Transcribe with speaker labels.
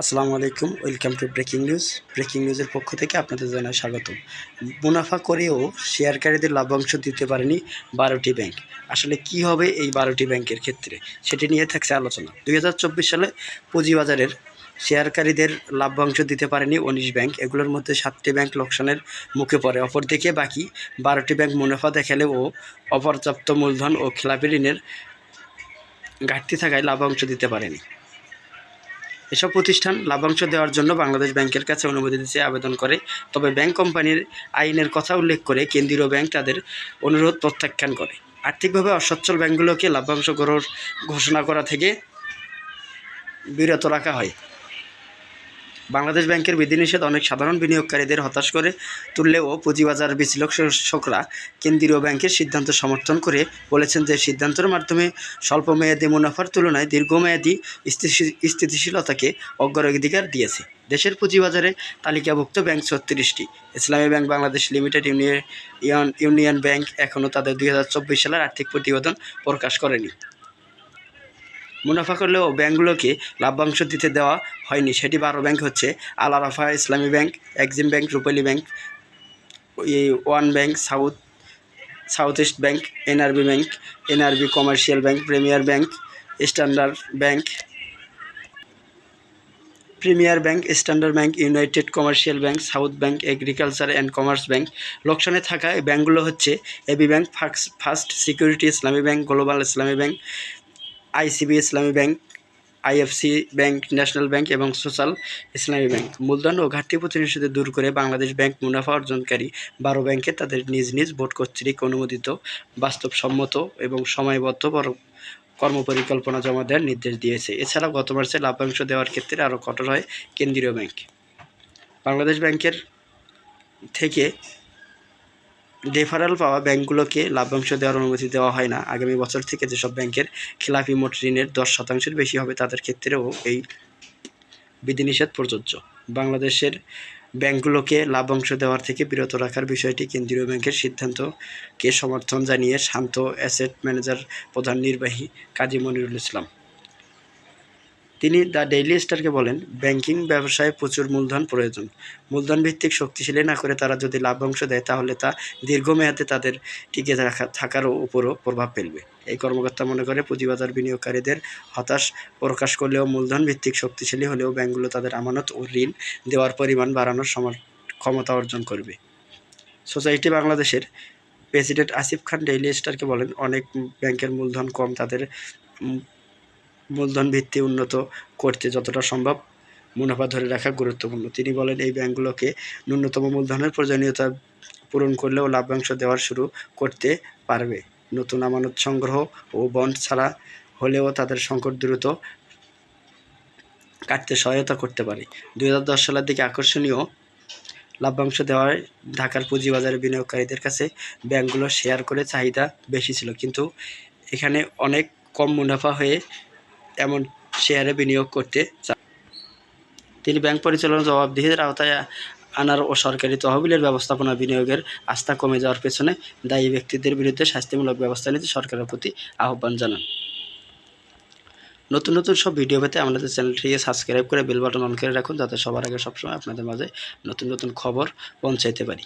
Speaker 1: আসসালামু আলাইকুম, welcome to breaking news. Breaking নিউজের পক্ষ থেকে আপনাদের জানাই স্বাগত মুনাফা করেও শেয়ারকারীদের লাভ্যাংশ দিতে পারেনি বারোটি ব্যাংক। আসলে কি হবে এই বারোটি ব্যাংকের ক্ষেত্রে সেটি নিয়ে থাকছে আলোচনা। দুই হাজার চব্বিশ সালে পুঁজিবাজারের শেয়ারকারীদের লাভ্যাংশ দিতে পারেনি উনিশ ব্যাংক। এগুলোর মধ্যে সাতটি ব্যাংক লোকসানের মুখে পড়ে। অপরদিকে বাকি বারোটি ব্যাংক মুনাফা দেখালেও অপর্যাপ্ত মূলধন ও খেলাপি ঋণের ঘাটতি থাকায় লাভ্যাংশ দিতে পারেনি। এসব প্রতিষ্ঠান লাভাংশ দেওয়ার জন্য বাংলাদেশ ব্যাংকের কাছে অনুমতি দিতে আবেদন করে। তবে ব্যাংক কোম্পানির আইনের কথা উল্লেখ করে কেন্দ্রীয় ব্যাংক তাদের অনুরোধ প্রত্যাখ্যান করে। আর্থিকভাবে অসচ্ছল ব্যাংকগুলোকে লাভ্যাংশ গ্রহণ ঘোষণা করা থেকে বিরত রাখা হয়। বাংলাদেশ ব্যাংকের বিধিনিষেধ অনেক সাধারণ বিনিয়োগকারীদের হতাশ করে তুললেও পুঁজিবাজার বিশ্লেষকরা কেন্দ্রীয় ব্যাংকের সিদ্ধান্ত সমর্থন করে বলেছেন যে সিদ্ধান্তের মাধ্যমে স্বল্প মেয়াদী মুনাফার তুলনায় দীর্ঘমেয়াদী স্থিতিশীলতাকে অগ্রাধিকার দিয়েছে। দেশের পুঁজিবাজারে তালিকাভুক্ত bank ছত্রিশটি। Islami bank, Bangladesh limited, union union bank এখনও তাদের দুই হাজার চব্বিশ সালের আর্থিক প্রতিবেদন প্রকাশ করেনি। মুনাফা করলেও ব্যাংকগুলোকে লাভ্যাংশ দিতে দেওয়া হয়নি। সেটি বারো ব্যাংক হচ্ছে Al Arafah Islami bank, Exim bank, Rupali bank one bank, south south east bank, NRB bank, NRB commercial bank, premier bank, standard bank, premier bank, standard bank, united commercial bank, south bank, agriculture and commerce bank. লোকসানে থাকা এই ব্যাংকগুলো হচ্ছে AB bank first security Islami bank, global Islami bank ICB Islami bank, IFC bank, national bank এবং social Islami bank. মূলধন ও ঘাটতি প্রতিনিধিত্ব দূর করে বাংলাদেশ ব্যাংক মুনাফা অর্জনকারী বারো ব্যাংকে তাদের নিজ নিজ বোর্ড কর্তৃক অনুমোদিত, বাস্তবসম্মত এবং সময়বদ্ধ পর- কর্মপরিকল্পনা জমা দেওয়ার নির্দেশ দিয়েছে। এছাড়া গত মাসে লাভ্যাংশ দেওয়ার ক্ষেত্রে আরও কঠোর হয় কেন্দ্রীয় ব্যাংক। বাংলাদেশ ব্যাংকের থেকে ডেফারেল পাওয়া ব্যাংকগুলোকে লাভ্যাংশ দেওয়ার অনুমতি দেওয়া হয় না। আগামী বছর থেকে যেসব ব্যাংকের খেলাপি মোট ঋণের দশ শতাংশের বেশি হবে, তাদের ক্ষেত্রেও এই বিধিনিষেধ প্রযোজ্য। বাংলাদেশের ব্যাংকগুলোকে লাভ্যাংশ দেওয়ার থেকে বিরত রাখার বিষয়টি কেন্দ্রীয় ব্যাংকের সিদ্ধান্তকে সমর্থন জানিয়ে শান্ত অ্যাসেট ম্যানেজার প্রধান নির্বাহী কাজী মনিরুল ইসলাম। তিনি দ্য ডেইলি স্টারকে বলেন, ব্যাংকিং ব্যবসায় প্রচুর মূলধন প্রয়োজন। মূলধন ভিত্তিক শক্তিশালী না করে তারা যদি লাভ্যাংশ দেয়, তাহলে তা দীর্ঘমেয়াদে তাদের টিকে থাকা, থাকার উপরও প্রভাব ফেলবে। এই কর্মকর্তা মনে করে, পুঁজিবাজার বিনিয়োগকারীদের হতাশ প্রকাশ করলেও মূলধন ভিত্তিক শক্তিশালী হলেও ব্যাংকগুলো তাদের আমানত ও ঋণ দেওয়ার পরিমাণ বাড়ানোর ক্ষমতা অর্জন করবে। সোসাইটি বাংলাদেশের প্রেসিডেন্ট আসিফ খান ডেইলি স্টারকে বলেন, অনেক ব্যাংকের মূলধন কম, তাদের মূলধন ভিত্তি উন্নত করতে যতটা সম্ভব মুনাফা ধরে রাখা গুরুত্বপূর্ণ। তিনি বলেন, এই ব্যাংকগুলোকে ন্যূনতম মূলধনের প্রয়োজনীয়তা পূরণ করলেও লাভ্যাংশ দেওয়ার শুরু করতে পারবে। নতুন আমানত সংগ্রহ ও বন্ড ছাড়া হলেও তাদের সংকট দ্রুত কাটতে সহায়তা করতে পারে। দু হাজার দশ সালের দিকে আকর্ষণীয় লাভ্যাংশ দেওয়ায় ঢাকার পুঁজিবাজারে বিনিয়োগকারীদের কাছে ব্যাংকগুলো শেয়ার করে চাহিদা বেশি ছিল। কিন্তু এখানে অনেক কম মুনাফা হয়ে এমন শেয়ারে বিনিয়োগ করতে চান তিনি ব্যাংক পরিচালনা জবাবদিহির আওতায় আনার ও সরকারি তহবিলের ব্যবস্থাপনা বিনিয়োগের আস্থা কমে যাওয়ার পেছনে দায়ী ব্যক্তিদের বিরুদ্ধে শাস্তিমূলক ব্যবস্থা নিতে সরকারের প্রতি আহ্বান জানান। নতুন নতুন সব ভিডিও পেতে আমাদের চ্যানেলটিকে সাবস্ক্রাইব করে বেল বাটন অন করে রাখুন, যাতে সবার আগে সবসময় আপনাদের মাঝে নতুন নতুন খবর পৌঁছাইতে পারি।